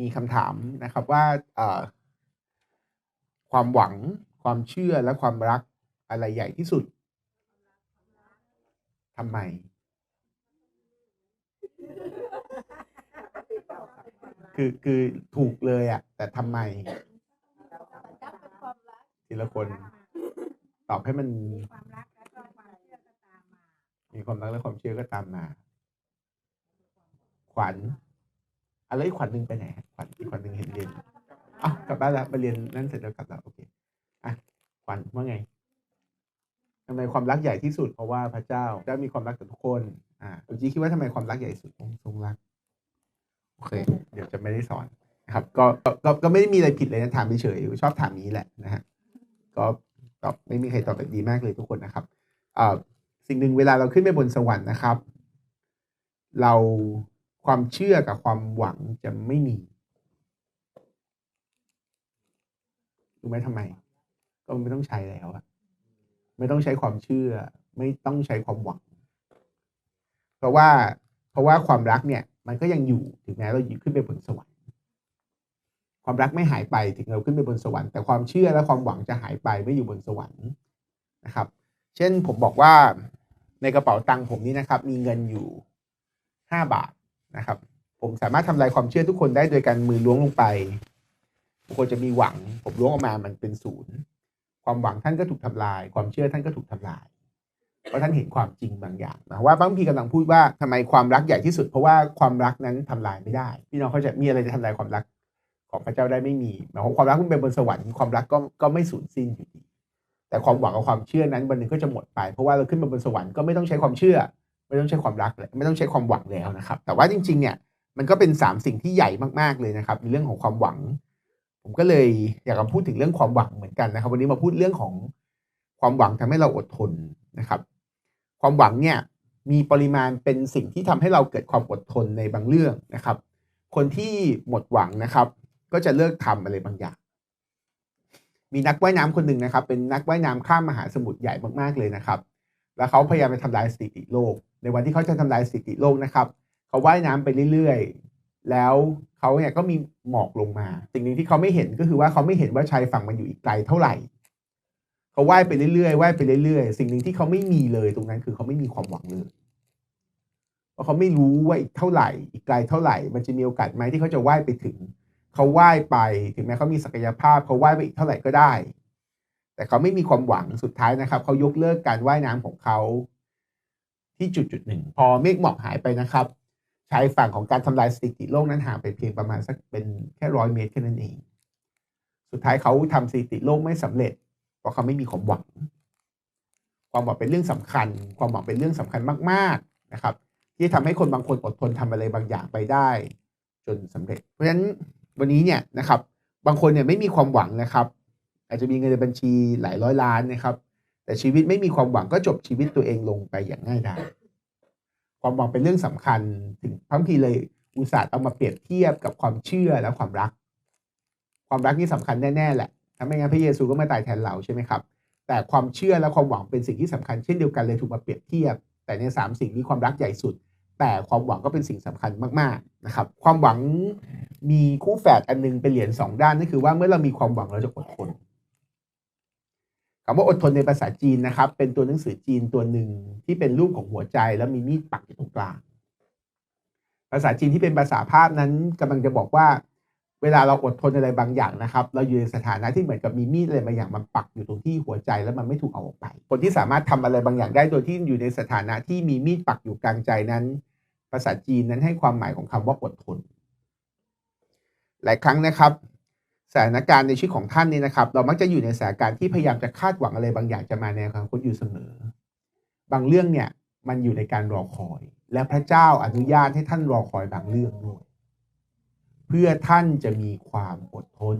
มีคำถามนะครับว่าความหวังความเชื่อและความรักอะไรใหญ่ที่สุดทำไม คือคือถูกเลยอะแต่ทำไม ทีละคน ตอบให้มัน มีความรักและความเชื่อก็ตามมา ขวัญ อะไรอีกขวัญหนึ่งไปไหนขวัญอีกขวัญหนึ่งเห็นเรียนอ้าวกลับบ้านแล้วไปเรียนนั่นเสร็จแล้วกลับแล้วโอเคอะขวัญว่าไงทำไมความรักใหญ่ที่สุดเพราะว่าพระเจ้าเจ้มีความรักกับทุกคนอ่าอุจีคิดว่าทำไมความรักใหญ่สุดทรงรักโอเค เดี๋ยวจะไม่ได้สอนนะครับ ก็ก็ก็ไม่ได้มีอะไรผิดเลยนะถามเฉยชอบถามนี้แหละนะฮะก็ตอบไม่มีใครตอบแบบดีมากเลยทุกคนนะครับอ่าสิ่งหนึ่งเวลาเราขึ้นไปบนสวรรค์นะครับ เรา ความเชื่อกับความหวังจะไม่มีรู้ไหมทำไม ก็ไม่ต้องใช้แล้วอะไม่ต้องใช้ความเชื่อ ไม่ต้องใช้ความหวัง เพราะว่าเพราะว่าความรักเนี่ย มันก็ยังอยู่ถึงแม้เราอยู่ขึ้นไปบนสวรรค์ ความรักไม่หายไปถึงเราขึ้นไปบนสวรรค์แต่ความเชื่อและความหวังจะหายไปไม่อยู่บนสวรรค์นะครับ เช่นผมบอกว่าในกระเป๋าตังค์ผมนี่นะครับ มีเงินอยู่ห้าบาท นะครับ ผมสามารถทำลายความเชื่อทุกคนได้โดยการมือล้วงลงไปทุกคนจะมีหวัง ผมล้วงออกมามันเป็นศูนย์ความหวังท่านก็ถูกทำลาย ความเชื่อท่านก็ถูกทำลายเพราะท่านเห็นความจริงบางอย่างนะว่าบางพีกำลังพูดว่าทำไมความรักใหญ่ที่สุด เพราะว่าความรักนั้นทำลายไม่ได้ พี่น้องเขาใจะมีอะไรจะทำลายความรักของพระเจ้าได้ไม่มีหมายความความรักมันเป็นบนสวรรค์ความรักก็ก็ไม่สูญสิ้นอยู่ดีแต่ความหวังกับความเชื่อนั้นวันหนึ่งก็จะหมดไป เพราะว่าเราขึ้นมาบนสวรรค์ก็ไม่ต้องใช้ความเชื่อ ไม่ต้องใช้ความรักเลยไม่ต้องใช้ความหวังแล้วนะครับ แต่ว่าจริง ๆ เนี่ยมันก็เป็นสามสิ่งที่ใหญ่มากๆเลยนะครับในเรื่องของความหวัง ผมก็เลยอยากจะพูดถึงเรื่องความหวังเหมือนกันนะครับ วันนี้มาพูดเรื่องของความหวังทำให้เราอดทนนะครับ ความหวังเนี่ยมีปริมาณเป็นสิ่งที่ทำให้เราเกิดความอดทนในบางเรื่องนะครับ คนที่หมดหวังนะครับ ก็จะเลิกทำอะไรบางอย่าง มีนักว่ายน้ำคนหนึ่งนะครับ เป็นนักว่ายน้ำข้ามมหาสมุทรใหญ่มากๆเลยนะครับ แล้วเขาพยายามไปทำลายสถิติโลก ในวันที่เขาจะทำลายสถิติโลกนะครับ เขาว่ายน้ำไปเรื่อยๆ แล้วเขาเนี่ยก็มีหมอกลงมา สิ่งหนึ่งที่เขาไม่เห็นก็คือว่าเขาไม่เห็นว่าชายฝั่งมันอยู่อีกไกลเท่าไหร่เขาว่ายไปเรื่อยๆว่ายไปเรื่อยๆ สิ่งหนึ่งที่เขาไม่มีเลยตรงนั้นคือเขาไม่มีความหวังเลยเพราะเขาไม่รู้ว่าอีกเท่าไหร่ อีกไกลเท่าไหร่ มันจะมีโอกาสไหมที่เขาจะว่ายไปถึง เขาว่ายไปถึงแม้เขามีศักยภาพเขาว่ายไปอีกเท่าไหร่ก็ได้ แต่เขาไม่มีความหวังสุดท้ายนะครับ เขายกเลิกการว่ายน้ำของเขา ที่จุดจุดหนึ่งพอเมฆหมอกหายไปนะครับชายฝั่งของการทำลายสถิติโลกนั้นห่างไปเพียงประมาณสักเป็นแค่ร้อยเมตรแค่นั้นเอง สุดท้ายเขาทำสถิติโลกไม่สำเร็จ เพราะเขาไม่มีความหวัง ความหวังเป็นเรื่องสำคัญ ความหวังเป็นเรื่องสำคัญมาก ๆนะครับ ที่ทำให้คนบางคนอดทนทำอะไรบางอย่างไปได้ จนสำเร็จ เพราะฉะนั้นวันนี้เนี่ยนะครับ บางคนเนี่ยไม่มีความหวังนะครับ อาจจะมีเงินในบัญชีหลายร้อยล้านนะครับ แต่ชีวิตไม่มีความหวังก็จบชีวิตตัวเองลงไปอย่างง่ายดายความหวังเป็นเรื่องสำคัญถึงพังพีเลยอุตส่าห์เอามาเปรียบเทียบกับความเชื่อและความรัก ความรักนี่สำคัญแน่ๆแหละถ้าไม่งั้นพระเยซูก็ม่ตายแทนเราใช่ไหมครับ แต่ความเชื่อและความหวังเป็นสิ่งที่สำคัญเช่นเดียวกันเลยถูกมาเปรียบเทียบ แต่ในสามสิ่งนี้ความรักใหญ่สุด แต่ความหวังก็เป็นสิ่งสำคัญมากๆนะครับ ความหวังมีคู่แฝดอันนึงเป็นเหรียญสองด้านนั่นคือว่าเมื่อเรามีความหวังเราจะอดทน คำว่าอดทนในภาษาจีนนะครับ เป็นตัวหนังสือจีนตัวหนึ่งที่เป็นรูปของหัวใจแล้วมีมีดปักอยู่ตรงกลาง ภาษาจีนที่เป็นภาษาภาพนั้นกำลังจะบอกว่า เวลาเราอดทนอะไรบางอย่างนะครับ เราอยู่ในสถานะที่เหมือนกับมีมีดอะไรบางอย่างมันปักอยู่ตรงที่หัวใจแล้วมันไม่ถูกเอาออกไป คนที่สามารถทำอะไรบางอย่างได้โดยที่อยู่ในสถานะที่มีมีดปักอยู่กลางใจนั้น ภาษาจีนนั้นให้ความหมายของคำว่าอดทน หลายครั้งนะครับ สถานการณ์ในชีวิตของท่านนี่นะครับ เรามักจะอยู่ในสถานการณ์ที่พยายามจะคาดหวังอะไรบางอย่างจะมาในอนาคตอยู่เสมอ บางเรื่องเนี่ยมันอยู่ในการรอคอย และพระเจ้าอนุญาตให้ท่านรอคอยบางเรื่องด้วย เพื่อท่านจะมีความอดทน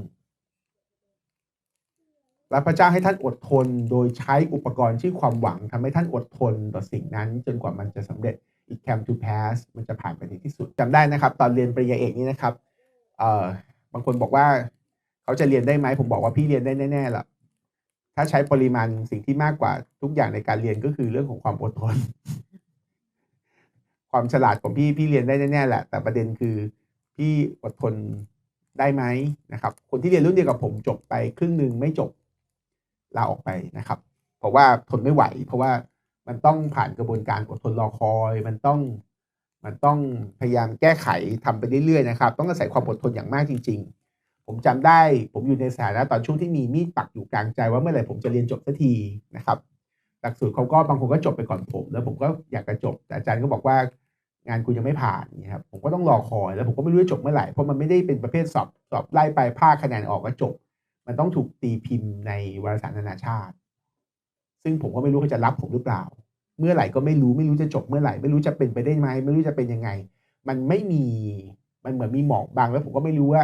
และพระเจ้าให้ท่านอดทนโดยใช้อุปกรณ์ชื่อความหวังทำให้ท่านอดทนต่อสิ่งนั้น จนกว่ามันจะสำเร็จ it came to pass มันจะผ่านไปในที่สุดจำได้นะครับ ตอนเรียนปริญญาเอกนี่นะครับเอ่อบางคนบอกว่า เขาจะเรียนได้ไหมผมบอกว่าพี่เรียนได้แน่ๆละถ้าใช้ปริมาณสิ่งที่มากกว่าทุกอย่างในการเรียนก็คือเรื่องของความอดทน ความฉลาดของพี่พี่เรียนได้แน่ๆแหละ แต่ประเด็นคือพี่อดทนได้ไหมนะครับ คนที่เรียนรุ่นเดียวกับผมจบไปครึ่งหนึ่งไม่จบลาออกไปนะครับ เพราะว่าทนไม่ไหว เพราะว่ามันต้องผ่านกระบวนการอดทนรอคอย มันต้องมันต้องพยายามแก้ไขทำไปเรื่อยๆนะครับ ต้องอาศัยความอดทนอย่างมากจริง ๆ ผมจำได้ ผมอยู่ในสถานะตอนช่วงที่มีมีดปักอยู่กลางใจว่าเมื่อไหร่ผมจะเรียนจบสักทีนะครับ หลักสูตรเขาก็บางคนก็จบไปก่อนผม แล้วผมก็อยากจะจบแต่อาจารย์ก็บอกว่างานคุณยังไม่ผ่านนี่ยครับผมก็ต้องรอคอยแล้วผมก็ไม่รู้จะจบเมื่อไหร่เพราะมันไม่ได้เป็นประเภทสอบสอบไล่ไปภาคคะแนนออกก็จบ มันต้องถูกตีพิมพ์ในวารสารนานาชาติ ซึ่งผมก็ไม่รู้เขาจะรับผมหรือเปล่า เมื่อไหร่ก็ไม่รู้ไม่รู้จะจบเมื่อไหร่ ไม่รู้จะเป็นไปได้ไหมไม่รู้จะเป็นยังไง มันไม่มีมันเหมือนมีหมอกบางแล้วผมก็ไม่รู้ว่า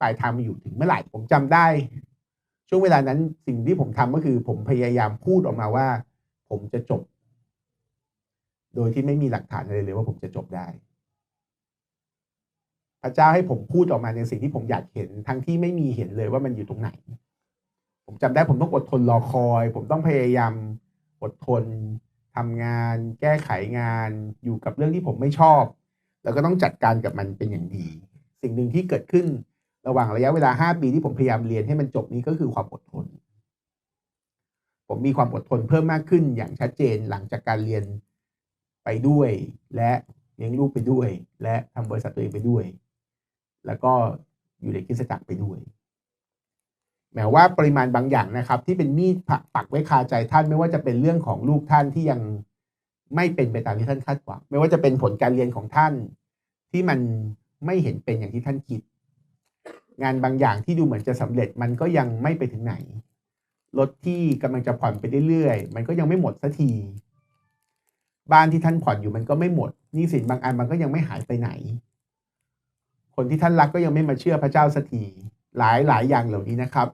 ปลายทางมันอยู่ถึงเมื่อไหร่ผมจำได้ ช่วงเวลานั้นสิ่งที่ผมทำก็คือ ผมพยายามพูดออกมาว่า ผมจะจบ โดยที่ไม่มีหลักฐานอะไรเลยว่าผมจะจบได้ พระเจ้าให้ผมพูดออกมาในสิ่งที่ผมอยากเห็นทั้งที่ไม่มีเห็นเลยว่ามันอยู่ตรงไหน ผมจำได้ผมต้องอดทนรอคอย ผมต้องพยายามอดทนทำงาน แก้ไขงานอยู่กับเรื่องที่ผมไม่ชอบ แล้วก็ต้องจัดการกับมันเป็นอย่างดี สิ่งหนึ่งที่เกิดขึ้น ระหว่างระยะเวลาห้าปีที่ผมพยายามเรียนให้มันจบนี้ก็คือความอดทน ผมมีความอดทนเพิ่มมากขึ้นอย่างชัดเจนหลังจากการเรียนไปด้วย และเลี้ยงลูกไปด้วย และทำบริษัทตัวเองไปด้วย แล้วก็อยู่ในคริสตจักรไปด้วยแม้ว่าปริมาณบางอย่างนะครับ ที่เป็นมีดปปักไว้คาใจท่านไม่ว่าจะเป็นเรื่องของลูกท่านที่ยังไม่เป็นไปตามที่ท่านคาดหวังไม่ว่าจะเป็นผลการเรียนของท่าน ที่มันไม่เห็นเป็นอย่างที่ท่านคิด งานบางอย่างที่ดูเหมือนจะสำเร็จมันก็ยังไม่ไปถึงไหน รถที่กำลังจะผ่อนไปเรื่อยๆ มันก็ยังไม่หมดสักที บ้านที่ท่านผ่อนอยู่มันก็ไม่หมดนี้สินบางอันมันก็ยังไม่หายไปไหน คนที่ท่านรักก็ยังไม่มาเชื่อพระเจ้าสักทีหลายหลายอย่างเหล่านี้นะครับ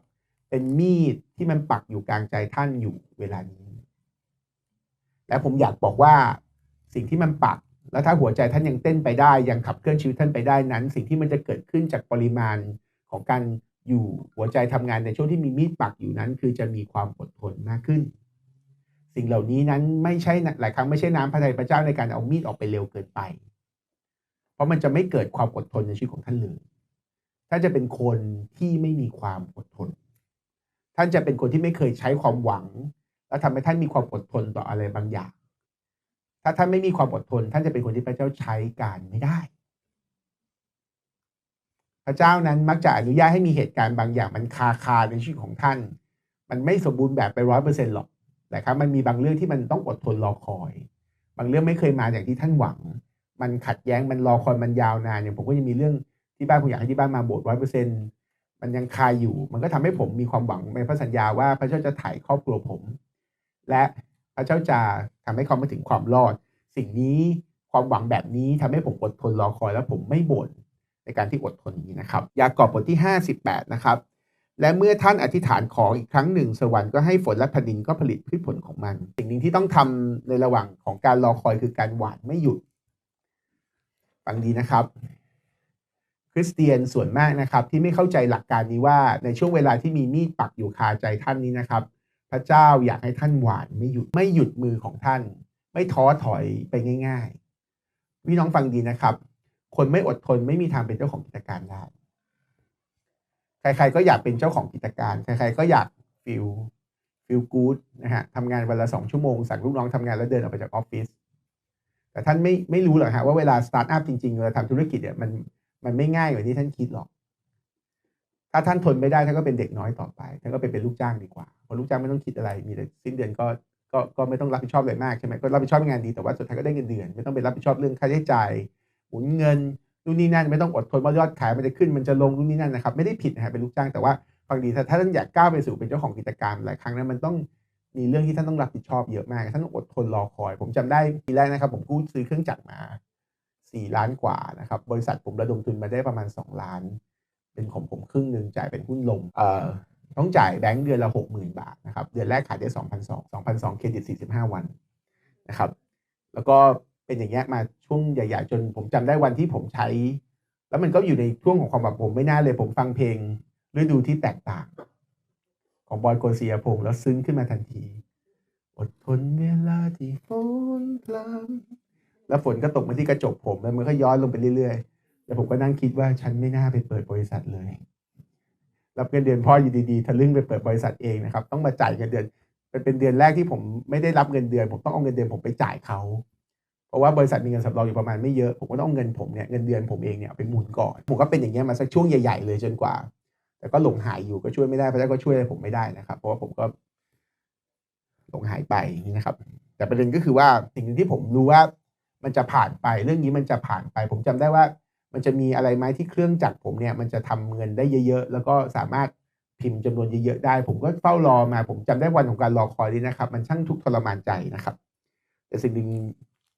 เป็นมีดที่มันปักอยู่กลางใจท่านอยู่เวลานี้ และผมอยากบอกว่าสิ่งที่มันปักแล้วถ้าหัวใจท่านยังเต้นไปได้ยังขับเคลื่อนชีวิตท่านไปได้นั้น สิ่งที่มันจะเกิดขึ้นจากปริมาณ ของการอยู่หัวใจทำงานในช่วงที่มีมีดปักอยู่นั้น คือจะมีความอดทนมากขึ้น สิ่งเหล่านี้นั้นไม่ใช่หลายครั้งไม่ใช่น้ำพระทัยพระเจ้าในการเอามีดออกไปเร็วเกินไป เพราะมันจะไม่เกิดความอดทนในชีวิตของท่านเลยท่านจะเป็นคนที่ไม่มีความอดทน ท่านจะเป็นคนที่ไม่เคยใช้ความหวัง แล้วทำให้ท่านมีความอดทนต่ออะไรบางอย่าง ถ้าท่านไม่มีความอดทน ท่านจะเป็นคนที่พระเจ้าใช้การไม่ได้ พระเจ้านั้นมักจะอนุญาตให้มีเหตุการณ์บางอย่างมันคาคาในชีวิตของท่าน มันไม่สมบูรณ์แบบไปร้อยเปอร์เซ็นต์หรอกแต่ครับมันมีบางเรื่องที่มันต้องอดทนรอคอย บางเรื่องไม่เคยมาอย่างที่ท่านหวัง มันขัดแย้งมันรอคอยมันยาวนานอย่างผมก็ยังมีเรื่องที่บ้านผมอยากให้ที่บ้านมาโบสถ์ร้อยเปอร์เซ็นต์มันยังคาอยู่ มันก็ทำให้ผมมีความหวังในพระสัญญาว่าพระเจ้าจะถ่ายครอบครัวผม และพระเจ้าจะทำให้เขามาถึงความรอด สิ่งนี้ความหวังแบบนี้ทำให้ผมอดทนรอคอย และผมไม่บ่น ในการที่อดทนนี้นะครับ ยากอบบทที่ 58 นะครับ และเมื่อท่านอธิษฐานขออีกครั้งหนึ่ง สวรรค์ก็ให้ฝนและแผ่นดินก็ผลิตพืชผลของมัน สิ่งหนึ่งที่ต้องทำในระหว่างของการรอคอยคือการหวานไม่หยุด ฟังดีนะครับ คริสเตียนส่วนมากนะครับ ที่ไม่เข้าใจหลักการนี้ว่าในช่วงเวลาที่มีมีดปักอยู่คาใจท่านนี้นะครับ พระเจ้าอยากให้ท่านหวานไม่หยุดไม่หยุดมือของท่าน ไม่ท้อถอยไปง่าย ๆ พี่น้องฟังดีนะครับ คนไม่อดทนไม่มีทางเป็นเจ้าของกิจการได้ ใคร ๆ ก็อยากเป็นเจ้าของกิจการ ใคร ๆ ก็อยากฟิลฟิลกู๊ดนะฮะทำงานวันละสองชั่วโมง สั่งลูกน้องทำงานแล้วเดินออกไปจากออฟฟิศแต่ท่านไม่ไม่รู้หรอกฮะว่าเวลาสตาร์ทอัพจริงๆเวลาทำธุรกิจเนี่ยมันมันไม่ง่ายอย่างที่ท่านคิดหรอก ถ้าท่านทนไม่ได้ท่านก็เป็นเด็กน้อยต่อไปท่านก็ไปเป็นลูกจ้างดีกว่าเพราะลูกจ้างไม่ต้องคิดอะไร มีแต่สิ้นเดือนก็ก็ก็ไม่ต้องรับผิดชอบอะไรมากใช่ไหมก็รับผิดชอบงานดีแต่ว่าสุดท้ายก็ได้เงินเดือน ไม่ต้องไปรับผิดชอบเรื่องค่าใช้จ่าย หมุนเงินนู่นนี่นั่นไม่ต้องอดทนว่ายอดขายมันจะขึ้นมันจะลงนู่นนี่นั่นนะครับไม่ได้ผิดนะฮะเป็นลูกจ้างแต่ว่าฟังดีถ้าท่านอยากก้าวไปสู่เป็นเจ้าของกิจการหลายครั้งนั้นมันต้องมีเรื่องที่ท่านต้องรับผิดชอบเยอะมากท่านต้องอดทนรอคอย ผมจำได้ปีแรกนะครับ ผมกู้ซื้อเครื่องจักรมาสี่ล้านกว่านะครับบริษัทผมระดมทุนมาได้ประมาณสองล้าน เป็นของผมครึ่งหนึ่งจ่ายเป็นหุ้นลงเอ่อต้องจ่ายแบงก์เดือนละหกหมื่นบาทนะครับเดือนแรกขายได้สองพันสองสองพันสองเครดิตสี่สิบห้าวันนะครับแล้วก็ เป็นอย่างเงี้ยมาช่วงใหญ่ ๆ จนผมจำได้วันที่ผมใช้ แล้วมันก็อยู่ในช่วงของความแบบผมไม่น่าเลย ผมฟังเพลงฤดูที่แตกต่าง ของบอยโกเซียพงษ์แล้วซึ้งขึ้นมาทันที อดทนเวลาที่ฝนพรำแล้วฝนก็ตกมาที่กระจกผมแล้วมันก็ย้อนลงไปเรื่อยๆแต่ผมก็นั่งคิดว่าฉันไม่น่าไปเปิดบริษัทเลยรับเงินเดือนพ่ออยู่ดีๆทะลึ่งไปเปิดบริษัทเองนะครับ ต้องมาจ่ายเงินเดือนเป็นเดือนแรกที่ผมไม่ได้รับเงินเดือน ผมต้องเอาเงินเดือนผมไปจ่ายเขา ราะว่าบริษัทมีเงินสำรองอยู่ประมาณไม่เยอะ ผมก็ต้องเอาเงินผมเนี่ยเงินเดือนผมเองเนี่ยเอาไปหมุนก่อน ผมก็เป็นอย่างเงี้ยมาสักช่วงใหญ่ๆเลยจนกว่า แต่ก็หลงหายอยู่ก็ช่วยไม่ได้พระเจ้าก็ช่วยผมไม่ได้นะครับ เพราะว่าผมก็หลงหายไปนี่นะครับ แต่ประเด็นก็คือว่าสิ่งหนึ่งที่ผมรู้ว่ามันจะผ่านไปเรื่องนี้มันจะผ่านไป ผมจำได้ว่า มันจะมีอะไรไหมที่เครื่องจักรผมเนี่ยมันจะทำเงินได้เยอะ ๆ แล้วก็สามารถพิมพ์จำนวนเยอะๆได้ ผมก็เฝ้ารอมา ผมจำได้วันของการรอคอยนี้นะครับ มันช่างทุกข์ทรมานใจนะครับ แต่สิ่งหนึ่ง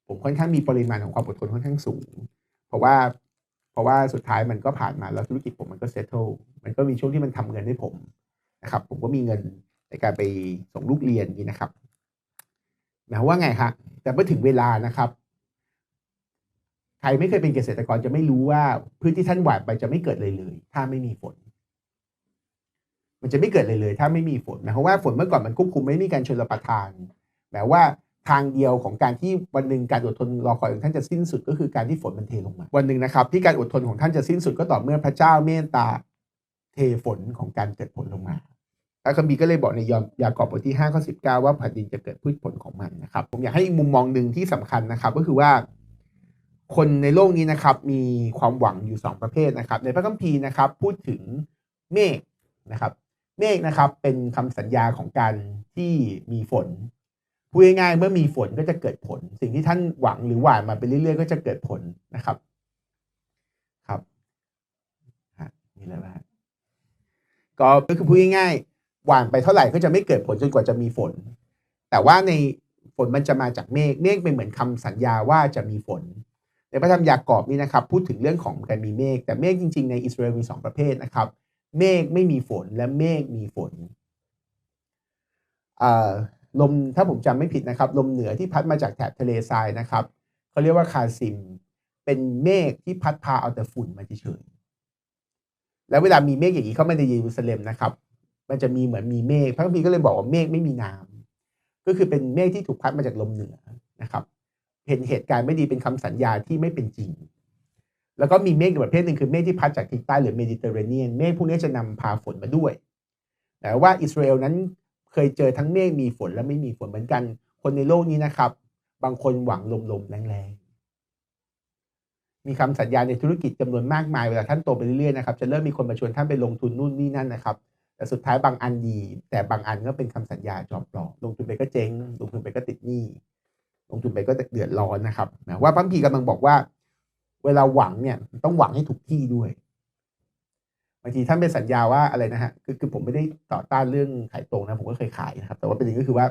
ผมค่อนข้างมีปริมาณของความอดทนค่อนข้างสูง เพราะว่าเพราะว่าสุดท้ายมันก็ผ่านมาแล้วธุรกิจผมมันก็เซตเทิลมันก็มีช่วงที่มันทำเงินให้ผมนะครับ ผมก็มีเงินในการไปส่งลูกเรียนนี้นะครับหมายว่าไงฮะแต่เมื่อถึงเวลานะครับใครไม่เคยเป็นเกษตรกรจะไม่รู้ว่าพืชที่ท่านหว่านไปจะไม่เกิดเลยเลย ถ้าไม่มีฝน มันจะไม่เกิดเลยเลย ถ้าไม่มีฝนนะเพราะว่าฝนเมื่อก่อนมันควบคุมไม่มีการชนรประทานแม้ว่า ทางเดียวของการที่วันหนึ่งการอดทนรอคอยของท่านจะสิ้นสุด ก็คือการที่ฝนมันเทลงมา วันหนึ่งนะครับ ที่การอดทนของท่านจะสิ้นสุดก็ต่อเมื่อพระเจ้าเมตตาเทฝนของการเกิดผลลงมาพระคัมภีร์ก็เลยบอกในยอห์นยากอบบทที่5ข้อ19 ว่าแผ่นดินจะเกิดพืชผลของมันนะครับ ผมอยากให้มุมมองหนึ่งที่สำคัญนะครับ ก็คือว่า คนในโลกนี้นะครับ มีความหวังอยู่สองประเภทนะครับ ในพระคัมภีร์นะครับ พูดถึงเมฆนะครับ เมฆนะครับเป็นคำสัญญาของการที่มีฝน พูดง่ายๆเมื่อมีฝนก็จะเกิดผล สิ่งที่ท่านหวังหรือหว่านมาไปเรื่อยๆ ก็จะเกิดผลนะครับครับฮะมีอะไรบ้าก็คือพูดง่ายๆหว่านไปเท่าไหร่ก็จะไม่เกิดผลจนกว่าจะมีฝน แต่ว่าในฝนมันจะมาจากเมฆเมฆเป็นเหมือนคำสัญญาว่าจะมีฝน ในพระธรรมยากอบนี่นะครับ พูดถึงเรื่องของการมีเมฆแต่เมฆจริง ๆ ในอิสราเอลมีสองประเภทนะครับ เมฆไม่มีฝนและเมฆมีฝนอ่า ลมถ้าผมจำไม่ผิดนะครับ ลมเหนือที่พัดมาจากแถบทะเลทรายนะครับเขาเรียกว่าคาซิม เป็นเมฆที่พัดพาเอาแต่ฝุ่นมาเฉยๆแล้วเวลามีเมฆอย่างนี้เข้ามาในเยรูซาเล็มนะครับ มันจะมีเหมือนมีเมฆพระคัมภีร์ก็เลยบอกว่าเมฆไม่มีน้ำก็คือเป็นเมฆที่ถูกพัดมาจากลมเหนือนะครับ เห็นเหตุการณ์ไม่ดีเป็นคำสัญญาที่ไม่เป็นจริง แล้วก็มีเมฆประเภทหนึ่งคือเมฆที่พัดจากทิศใต้หรือเมดิเตอร์เรเนียนเมฆพวกนี้จะนำพาฝนมาด้วยแต่ว่าอิสราเอลนั้น เคยเจอทั้งเมฆมีฝนและไม่มีฝนเหมือนกัน คนในโลกนี้นะครับ บางคนหวังลมๆแรงๆมีคำสัญญาในธุรกิจจำนวนมากมายเวลาท่านโตไปเรื่อยๆนะครับจะเริ่มมีคนมาชวนท่านไปลงทุนนู่นนี่นั่นนะครับแต่สุดท้ายบางอันดี แต่บางอันก็เป็นคำสัญญาจอมปลอมลงทุนไปก็เจ๊งลงทุนไปก็ติดหนี้ลงทุนไปก็เดือดร้อนนะครับนะว่าพระพีกำลังบอกว่า เวลาหวังเนี่ยต้องหวังให้ถูกที่ด้วยางทีท่านเป็นสัญญาว่าอะไรนะฮะคือคือผมไม่ได้ต่อต้านเรื่องขายตรงนะผมก็เคยขายนะครับ แต่ว่าประเด็นก็คือว่า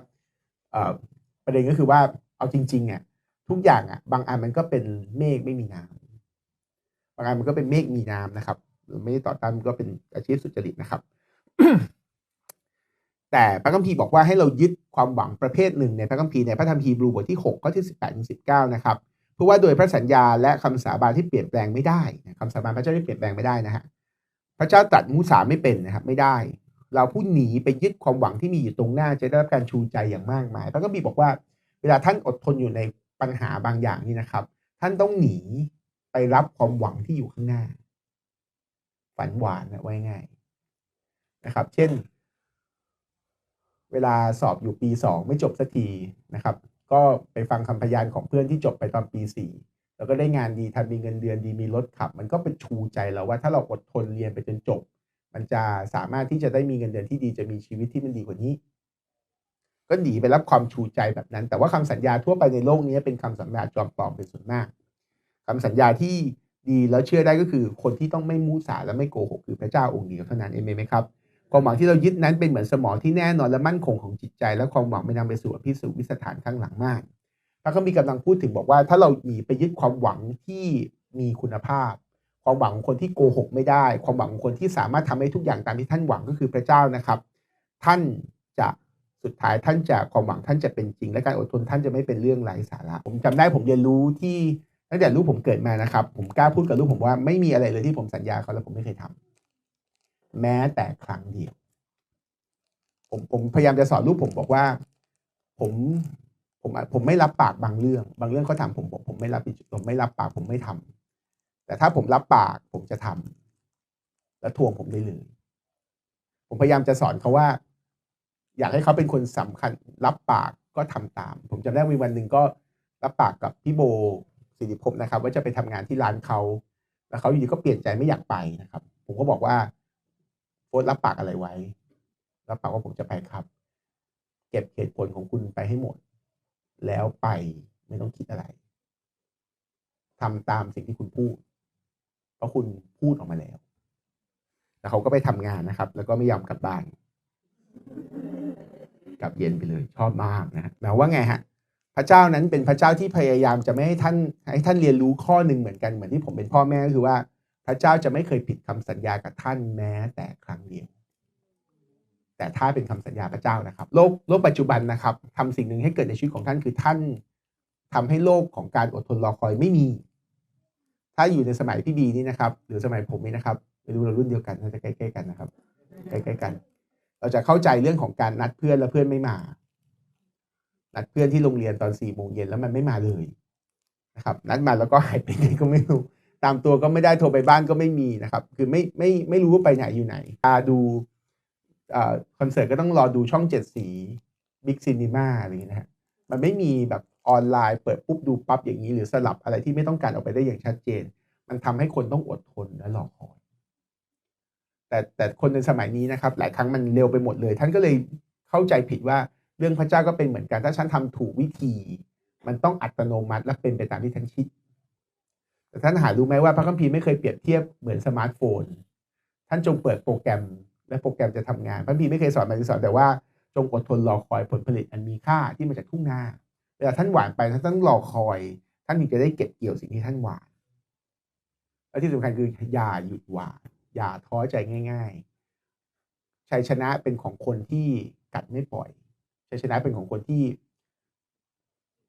ประเด็นก็คือว่าเอาจริงๆอะทุกอย่างอะ บางอันมันก็เป็นเมฆไม่มีน้ำบางอันมันก็เป็นเมฆมีน้ำนะครับไม่ได้ต่อต้านก็เป็นอาชีพสุจริตนะครับ แต่พระคัมภีร์บอกว่าให้เรายึดความหวังประเภทหนึ่งในพระคัมภีร์ในพระธรรมฮีบรูบทที่6ข้อที่ 18ถึง19 นะครับเพราะว่าโดยพระสัญญาและคำสาบานที่เปลี่ยนแปลงไม่ได้คำสาบานพระเจ้าที่เปลี่ยนแปลงไม่ได้นะฮะ พระเจ้าตรัสมูสาไม่เป็นนะครับ ไม่ได้ เราผู้หนีไปยึดความหวังที่มีอยู่ตรงหน้า จะได้รับการชูใจอย่างมากมายพระคัมภีร์บอกว่า เวลาท่านอดทนอยู่ในปัญหาบางอย่างนี่นะครับ ท่านต้องหนีไปรับความหวังที่อยู่ข้างหน้า ฝันหวานนะไว้ง่ายนะครับ เช่น เวลาสอบอยู่ปีสองไม่จบสักทีนะครับ ก็ไปฟังคำพยานของเพื่อนที่จบไปตอนปีสี่ แล้วก็ได้งานดีทำมีเงินเดือนดีมีรถขับ มันก็เป็นชูใจเราว่าถ้าเราอดทนเรียนไปจนจบ มันจะสามารถที่จะได้มีเงินเดือนที่ดีจะมีชีวิตที่มันดีกว่านี้ ก็หนีไปรับความชูใจแบบนั้น แต่ว่าคำสัญญาทั่วไปในโลกนี้เป็นคำสัญญาจอมปลอมเป็นส่วนมากคำสัญญาที่ดีแล้วเชื่อได้ก็คือคนที่ต้องไม่มูสาและไม่โกหกคือพระเจ้าองค์เดียวเท่านั้นเองไหมครับความหวังที่เรายึดนั้นเป็นเหมือนสมองที่แน่นอนและมั่นคงของจิตใจ และความหวังไม่นำไปสู่พิสูจน์วิสถานข้างหลังมาก พระก็มีกำลังพูดถึงบอกว่า ถ้าเราหนีไปยึดความหวังที่มีคุณภาพ ความหวังของคนที่โกหกไม่ได้ ความหวังของคนที่สามารถทำให้ทุกอย่างตามที่ท่านหวังก็คือพระเจ้านะครับ ท่านจะสุดท้ายท่านจะความหวังท่านจะเป็นจริง และการอดทนท่านจะไม่เป็นเรื่องไร้สาระ ผมจำได้ผมเรียนรู้ที่ตั้งแต่ลูกผมเกิดมานะครับ ผมกล้าพูดกับลูกผมว่าไม่มีอะไรเลยที่ผมสัญญาเขาแล้วผมไม่เคยทำแม้แต่ครั้งเดียว ผมผมพยายามจะสอนลูกผมบอกว่า ผม ผมผมไม่รับปากบางเรื่อง บางเรื่องเขาถามผมบอกผมไม่รับผมไม่รับปากผมไม่ทแต่ถ้าผมรับปากผมจะทำและทวงผมได้เลยผมพยายามจะสอนเขาว่า อยากให้เขาเป็นคนสำคัญ รับปากก็ทำตาม ผมจำได้มีวันหนึ่งก็รับปากกับพี่โบสิริภพนะครับ ว่าจะไปทำงานที่ร้านเขาแล้วเขาอยู่ดีก็เปลี่ยนใจไม่อยากไปนะครับ ผมก็บอกว่าโฟรับปากอะไรไว้ รับปากว่าผมจะไปครับ เก็บเหตุผลของคุณไปให้หมด แล้วไปไม่ต้องคิดอะไรทำตามสิ่งที่คุณพูด เพราะคุณพูดออกมาแล้วแล้วเขาก็ไปทำงานนะครับ แล้วก็ไม่ยอมกลับบ้าน กลับเย็นไปเลย ชอบมากนะฮะแปลว่าไงฮะพระเจ้านั้นเป็นพระเจ้าที่พยายามจะไม่ให้ท่านให้ท่านเรียนรู้ข้อหนึ่งเหมือนกันเหมือนที่ผมเป็นพ่อแม่ก็คือว่า พระเจ้าจะไม่เคยผิดคำสัญญากับท่านแม้แต่ครั้งเดียว แต่ถ้าเป็นคำสัญญาพระเจ้านะครับ โลกโลกปัจจุบันนะครับทำสิ่งหนึ่งให้เกิดในชีวิตของท่านคือท่านทำให้โลกของการอดทนรอคอยไม่มี ถ้าอยู่ในสมัยพี่บีนี่นะครับ หรือสมัยผมนี่นะครับไม่รู้เรารุ่นเดียวกันน่าจะใกล้ๆกันนะครับใกล้ๆกัน เราจะเข้าใจเรื่องของการนัดเพื่อนแล้วเพื่อนไม่มา นัดเพื่อนที่โรงเรียนตอนสี่โมงเย็นแล้วมันไม่มาเลยนะครับ นัดมาแล้วก็หายไปไหนก็ไม่รู้ ตามตัวก็ไม่ได้โทรไปบ้านก็ไม่มีนะครับ คือไม่ไม่ไม่รู้ว่าไปไหนอยู่ไหนตาดู คอนเสิร์ตก็ต้องรอดูช่องเจ็ดสีบิ๊กซีนีมาอะไรอย่างนี้นะฮะมันไม่มีแบบออนไลน์เปิดปุ๊บดูปั๊บอย่างนี้ หรือสลับอะไรที่ไม่ต้องการออกไปได้อย่างชัดเจน มันทำให้คนต้องอดทนและรอคอยแต่แต่คนในสมัยนี้นะครับ หลายครั้งมันเร็วไปหมดเลย ท่านก็เลยเข้าใจผิดว่าเรื่องพระเจ้าก็เป็นเหมือนกัน ถ้าฉันทำถูกวิธี มันต้องอัตโนมัติและเป็นไปตามที่ท่านคิด แต่ท่านหารู้ไหมว่าพระคัมภีร์ไม่เคยเปรียบเทียบเหมือนสมาร์ทโฟน ท่านจงเปิดโปรแกรม และโปรแกรมจะทำงานพระคัมภีร์ไม่เคยสอนมาสอนแต่ว่าจงอดทนรอคอยผลผลิตอันมีค่าที่มาจากทุ่งนาเวลาท่านหวานไปท่านต้องรอคอย ท่านถึงจะได้เก็บเกี่ยวสิ่งที่ท่านหวาน และที่สำคัญคืออย่าหยุดหวาน อย่าท้อใจง่าย ๆ ชัยชนะเป็นของคนที่กัดไม่ปล่อย ชัยชนะเป็นของคนที่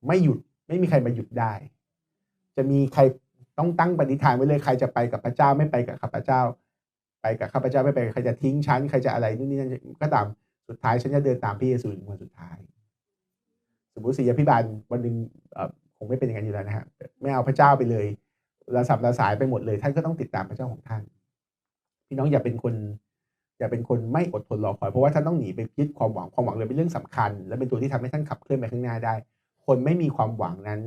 ไม่หยุด ไม่มีใครมาหยุดได้ จะมีใครต้องตั้งปณิธานไว้เลยใครจะไปกับพระเจ้าไม่ไปกับข้าพเจ้า กับข้าพเจ้าไม่ไปใครจะทิ้งฉันใครจะอะไรนู่นนี่นั่นก็ตามสุดท้ายฉันจะเดินตามพระเยซูถึงวันสุดท้าย สมมติศิยพิบาลวันหนึ่งคงไม่เป็นอย่างนั้นอยู่แล้วนะฮะไม่เอาพระเจ้าไปเลยระสับระสายไปหมดเลย ท่านก็ต้องติดตามพระเจ้าของท่าน พี่น้องอย่าเป็นคน อย่าเป็นคนไม่อดทนรอคอยเพราะว่าท่านต้องหนีไปยึดความหวังความหวังเลยเป็นเรื่องสำคัญ และเป็นตัวที่ทำให้ท่านขับเคลื่อนไปข้างหน้าได้ คนไม่มีความหวังนั้น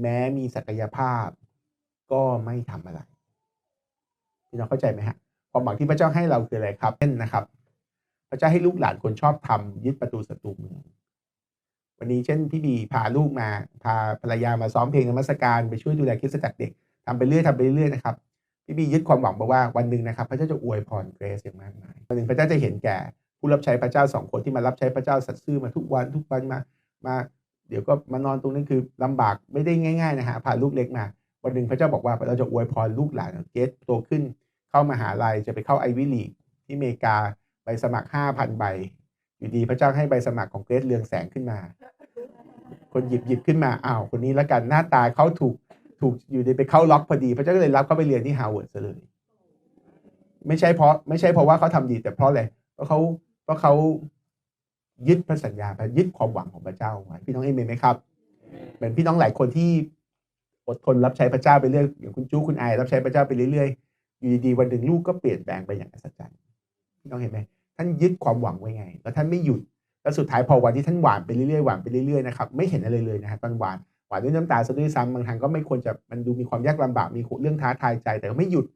แม้มีศักยภาพ ก็ไม่ทำอะไรพี่น้องเข้าใจไหมฮะ ความหวังที่พระเจ้าให้เราคืออะไรครับเช่นนะครับ พระเจ้าให้ลูกหลานคนชอบทำยึดประตูศัตรูเมืองวันนี้เช่นพี่บีพาลูกมาพาภรรยามาซ้อมเพลงนมัสการไปช่วยดูแลคริสตจักรเด็กทำไปเรื่อยทำไปเรื่อยนะครับพี่บียึดความหวังบอกว่าวันหนึ่งนะครับ พระเจ้าจะอวยพรเกรซอย่างมากมายวันหนึ่งพระเจ้าจะเห็นแก่ผู้รับใช้พระเจ้าสองคนที่มารับใช้พระเจ้าสัตย์ซื่อมาทุกวันทุกวันมามา เดี๋ยวก็มานอนตรงนั้นคือลำบากไม่ได้ง่าย ๆ นะฮะพาลูกเล็กมา วันหนึ่งพระเจ้าบอกว่าเราจะอวยพรลูกหลานเกรสโตขึ้น เข้ามาหาลัยจะไปเข้าไอวิลีกที่อเมริกาใบสมัครห้าพันใบ อยู่ดีพระเจ้าให้ใบสมัครของเกรซเรืองแสงขึ้นมา คนหยิบหยิบขึ้นมาอ้าวคนนี้ละกันหน้าตาเขาถูกถูกอยู่ดีไปเข้าล็อกพอดี พระเจ้าก็เลยรับเขาไปเรียนที่ฮาร์วาร์ดเลยไม่ใช่เพราะไม่ใช่เพราะว่าเขาทำดีแต่เพราะอะไรเพราะเขาเพราะเขายึดพระสัญญาไปยึดความหวังของพระเจ้าไว้พี่น้องเอเมนไหมครับเหมือนพี่น้องหลายคนที่อดทนรับใช้พระเจ้าไปเรื่อยอย่างคุณจู้คุณไอรับใช้พระเจ้าไปเรื่อยๆ อยู่ดีๆวันหนึ่งลูกก็เปลี่ยนแปลงไปอย่างอัศจรรย์พี่น้องเห็นไหมท่านยึดความหวังไว้ไง แล้วท่านไม่หยุดแล้วสุดท้ายพอวันที่ท่านหวานไปเรื่อยๆหวานไปเรื่อยๆนะครับไม่เห็นอะไรเลยนะฮะตอนหวานหวานด้วยน้ำตาซะด้วยซ้ำบางทางก็ไม่ควรจะมันดูมีความยากลำบากมีเรื่องท้าทายใจแต่ก็ไม่หยุด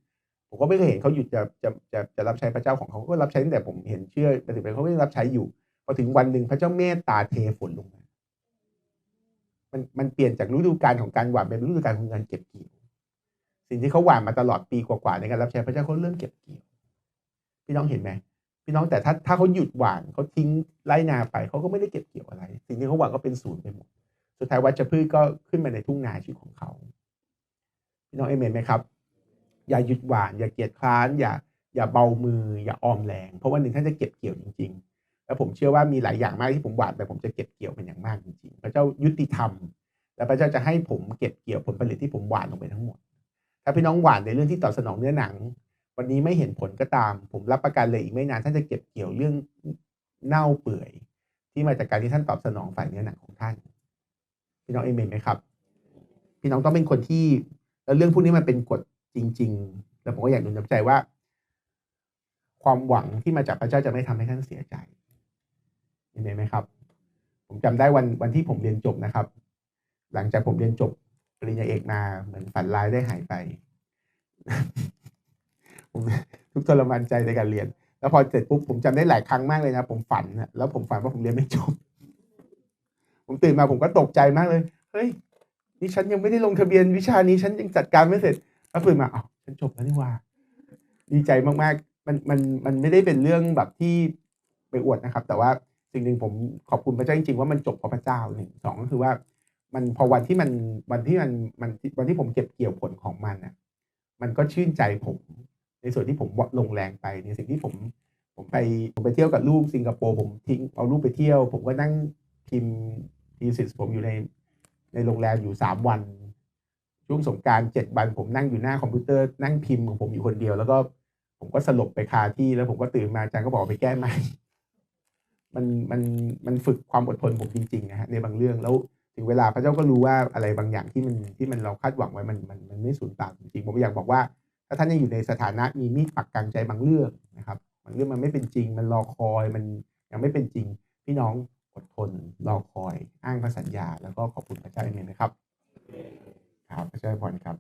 ผมก็ไม่เคยเห็นเขาหยุดจะจะจะจะรับใช้พระเจ้าของเขาก็รับใช้ตั้งแต่ผมเห็นเชื่อแต่ถึงเป็นเขาก็ยังรับใช้อยู่พอถึงวันหนึ่งพระเจ้าเมตตาเทฝนลงมามันมันเปลี่ยนจากฤดูกาลของการหวานเป็นฤดูกาลของการเก็บเกี่ยว สิ่งที่เขาหวานมาตลอดปีกว่าๆในการรับใช้พระเจ้าเขาเริ่มเก็บเกี่ยว พี่น้องเห็นไหมพี่น้องแต่ถ้าถ้าเขาหยุดหวานเขาทิ้งไรนาไปเขาก็ไม่ได้เก็บเกี่ยวอะไร สิ่งที่เขาหวานก็เป็นศูนย์ไปหมด สุดท้ายวัชพืชก็ขึ้นมาในทุ่งนาชีวิตของเขา พี่น้องเอเมนไหมครับ อย่าหยุดหวาน อย่าเกียจคร้าน อย่าอย่าเบามือ อย่าออมแรง เพราะว่าหนึ่งท่านจะเก็บเกี่ยวจริง ๆ แล้วผมเชื่อว่ามีหลายอย่างมากที่ผมหวานไปผมจะเก็บเกี่ยวเป็นอย่างมากจริงๆพระเจ้ายุติธรรม และพระเจ้าจะให้ผมเก็บเกี่ยวผลผลิตที่ผมหวานลงไปทั้งหมด ถ้าพี่น้องหวานในเรื่องที่ตอบสนองเนื้อหนัง วันนี้ไม่เห็นผลก็ตาม ผมรับประกันเลยอีกไม่นานท่านจะเก็บเกี่ยวเรื่องเน่าเปื่อย ที่มาจากการที่ท่านตอบสนองฝ่ายเนื้อหนังของท่าน พี่น้องเอเมนไหมครับ พี่น้องต้องเป็นคนที่แล้วเรื่องพวกนี้มันเป็นกฎจริง ๆ แล้วผมก็อยากหนุนน้ำใจว่า ความหวังที่มาจากพระเจ้าจะไม่ทำให้ท่านเสียใจเห็นไหมครับ ผมจำได้วันวันที่ผมเรียนจบนะครับ หลังจากผมเรียนจบ ริญญาเอกมาเหมือนฝันร้ายได้หายไปผมทุกทรมานใจในการเรียน แล้วพอเสร็จปุ๊บผมจำได้หลายครั้งมากเลยนะ ผมฝันนะแล้วผมฝันว่าผมเรียนไม่จบ ผมตื่นมาผมก็ตกใจมากเลย เฮ้ย นี่ฉันยังไม่ได้ลงทะเบียนวิชานี้ฉันยังจัดการไม่เสร็จ แล้วตื่นมาอ้าวฉันจบแล้วนี่ว่า ดีใจมากๆ มันมันมันไม่ได้เป็นเรื่องแบบที่ไปอวดนะครับ แต่ว่าสิ่งหนึ่งผมขอบคุณพระเจ้าจริงๆว่ามันจบเพราะพระเจ้าหนึ่งสองก็คือว่า มันพอวันที่มันวันที่มันมันวันที่ผมเก็บเกี่ยวผลของมันน่ะ มันก็ชื่นใจผม ในส่วนที่ผมลงแรงไปในสิ่งที่ผม ผมไปผมไปเที่ยวกับลูกสิงคโปร์ผมทิ้งเอาลูกไปเที่ยว ผมก็นั่งพิมพ์ทีสิสผมอยู่ในในโรงแรมอยู่สามวันช่วงสงการเจ็ดวันผมนั่งอยู่หน้าคอมพิวเตอร์นั่งพิมพ์ของผมอยู่คนเดียว แล้วก็ผมก็สลบไปคาที่แล้วผมก็ตื่นมาอาจารย์ก็บอกไปแก้ใหม่มันมันมันฝึกความอดทนผมจริงๆนะฮะในบางเรื่องแล้ว ถึงเวลาพระเจ้าก็รู้ว่าอะไรบางอย่างที่มันที่มันเราคาดหวังไว้มันมันมันไม่สูญเปล่าจริงผมอยากบอกว่า ถ้าท่านยังอยู่ในสถานะมีมีดปักกลางใจบางเรื่องนะครับบางเรื่องมันไม่เป็นจริง มันรอคอยมันยังไม่เป็นจริง พี่น้องอดทนรอคอย อ้างพระสัญญา แล้วก็ขอบคุณพระเจ้าเองนะครับ ครับพระเจ้าอวยพรครับ